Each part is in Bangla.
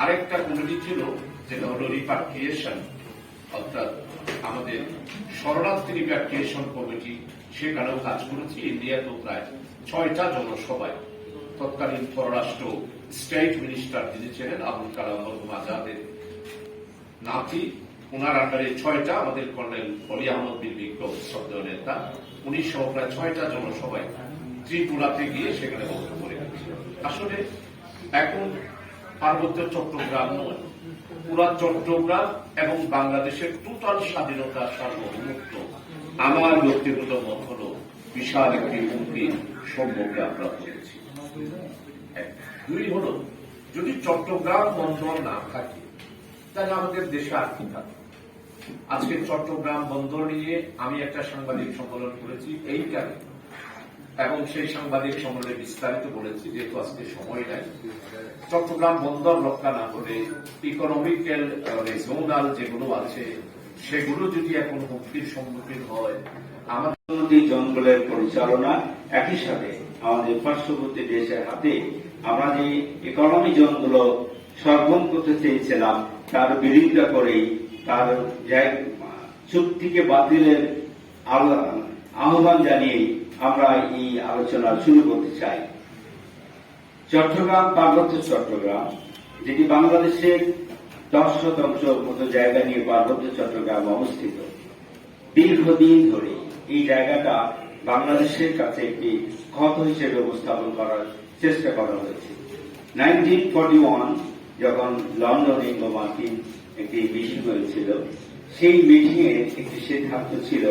আরেকটা কমিটি ছিল, যেটা হলো রিপাট্রিয়েশন অর্থাৎ আমাদের শরণার্থী রিপাট্রিয়েশন কমিটি সেখানেও কাজ করেছি। ইন্ডিয়াতেও প্রায় ছয়টা জনসভায়। তৎকালীন পররাষ্ট্র স্টেট মিনিস্টার যিনি ছিলেন, আবুল কালাম আজাদের নাতি, ওনার আন্ডারে ছয়টা, আমাদের কর্নেল অলি আহমদ বিন বিক্রম শ্রদ্ধেয় নেতা। উনি সহ প্রায় ছয়টা জনসভায় ত্রিপুরাতে গিয়ে সেখানে বক্তব্য রেখেছিলেন আসলে এখন পার্বত্য চট্টগ্রাম নয়, পুরা চট্টগ্রাম এবং বাংলাদেশের টোটাল স্বাধীনতা সার্বভৌমত্ব। আমার ব্যক্তিগত মত হল বিশাল একটি হুমকির সম্মুখে আমরা পড়েছি দুই হল, যদি চট্টগ্রাম বন্দর না থাকে, তাহলে আমাদের দেশে আর কি থাকে? আজকে চট্টগ্রাম বন্দর নিয়ে আমি একটা সাংবাদিক সম্মেলন করেছি এই কারণে এবং সেই সাংবাদিক সম্মেলনে বিস্তারিত বলেছি, যেহেতু আজকে সময় নাই। চট্টগ্রাম বন্দর রক্ষা না হলে ইকোনমিক্যাল রিজনাল যেগুলো আছে, সেগুলো যদি এখন হুমকির সম্মুখীন হয়, আমাদের জঙ্গলের পরিচালনা একই সাথে আমাদের পার্শ্ববর্তী দেশের হাতে আমরা যে ইকোনমি জোনগুলো সরবরাহ করতে চেয়েছিলাম, তার বিরোধিতা করেই তার চুক্তিকে বাতিলের আহ্বান জানিয়ে আমরা এই আলোচনা শুরু করতে চাই। চট্টগ্রাম পার্বত্য চট্টগ্রাম, যেটি বাংলাদেশের দশ শতাংশ মতো জায়গা নিয়ে পার্বত্য চট্টগ্রাম অবস্থিত। দীর্ঘদিন ধরে এই জায়গাটা বাংলাদেশের কাছে একটি ক্ষত হিসেবে উপস্থাপন করার চেষ্টা করা হয়েছে। নাইনটিন ফর্টি ওয়ান, যখন লন্ডনে মার্কিন একটি মিটিং হয়েছিল, সেই মিটিং এর একটি সিদ্ধান্ত ছিল,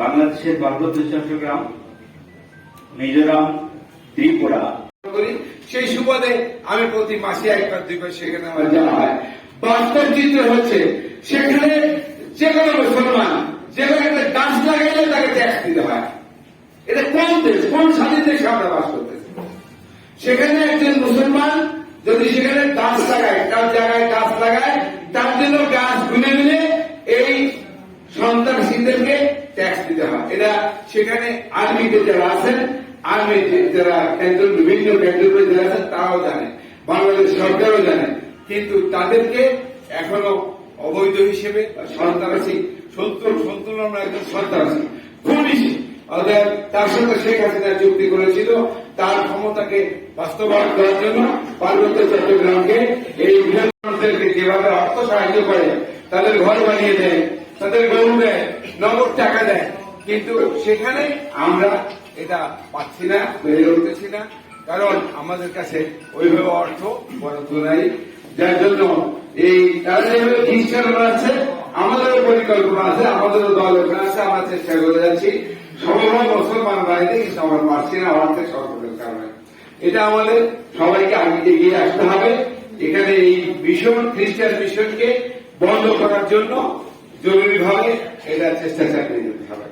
বাংলাদেশের পার্বত্য চট্টগ্রাম মিজোরাম ত্রিপুরা। করি সেই সুবাদে আমি প্রতি মাসে একবার দুইবার সেখানে আমার যাওয়া হয়। বাস্তব চিত্র হচ্ছে সেখানে যে কোনো মুসলমান যে কোনো একটা গাছ লাগাইলে তাকে ট্যাক্স দিতে হয়। এটা কোন দেশ কোন স্বাধীন দেশে আমরা বাস করতেছি? সেখানে একজন মুসলমান যদি সেখানে গাছ লাগায় তার জায়গায় গাছ লাগায় তার জন্য গাছ গুনে গুনে এই সন্ত্রাসীদেরকে ট্যাক্স দিতে হয়। এটা সেখানে আর্মিতে যারা আছেন আর্মি যারা কেন্দ্র বিভিন্ন কেন্দ্র যারা আছেন তারাও জানে, বাংলাদেশ সরকারও জানে। কিন্তু তাদেরকে এখনও অবৈধ হিসেবে সন্ত্রাসী সত্তর সন্তুলন একজন সন্ত্রাসী পুলিশ অর্থাৎ তার সাথে শেখ হাসিনা চুক্তি করেছিল, তার ক্ষমতাকে বাস্তবায়ন করার জন্য পার্বত্য চট্টগ্রামকে এই মানুষদেরকে যেভাবে অর্থ সাহায্য করে, তাদের ঘর বানিয়ে দেয়, তাদের গরু দেয়, নগদ টাকা দেয়। কিন্তু সেখানে আমরা এটা পাচ্ছি না বেড়ে উঠতেছি না। কারণ আমাদের কাছে ওইভাবে অর্থ বরাদ্দ নাই। যার জন্য এই খ্রিস্টানরা আছে, আমাদেরও পরিকল্পনা আছে, আমাদেরও দল ওখানে আছে, আমরা চেষ্টা করে যাচ্ছি। সবসময় মুসলমান বাড়িতে কিন্তু আমরা পারছি না অর্থের সংকটের কারণে। এটা আমাদের সবাইকে আগে এগিয়ে আসতে হবে। এখানে এই মিশন, খ্রিস্টান মিশনকে বন্ধ করার জন্য জরুরিভাবে এটা চেষ্টা চালিয়ে যেতে হবে।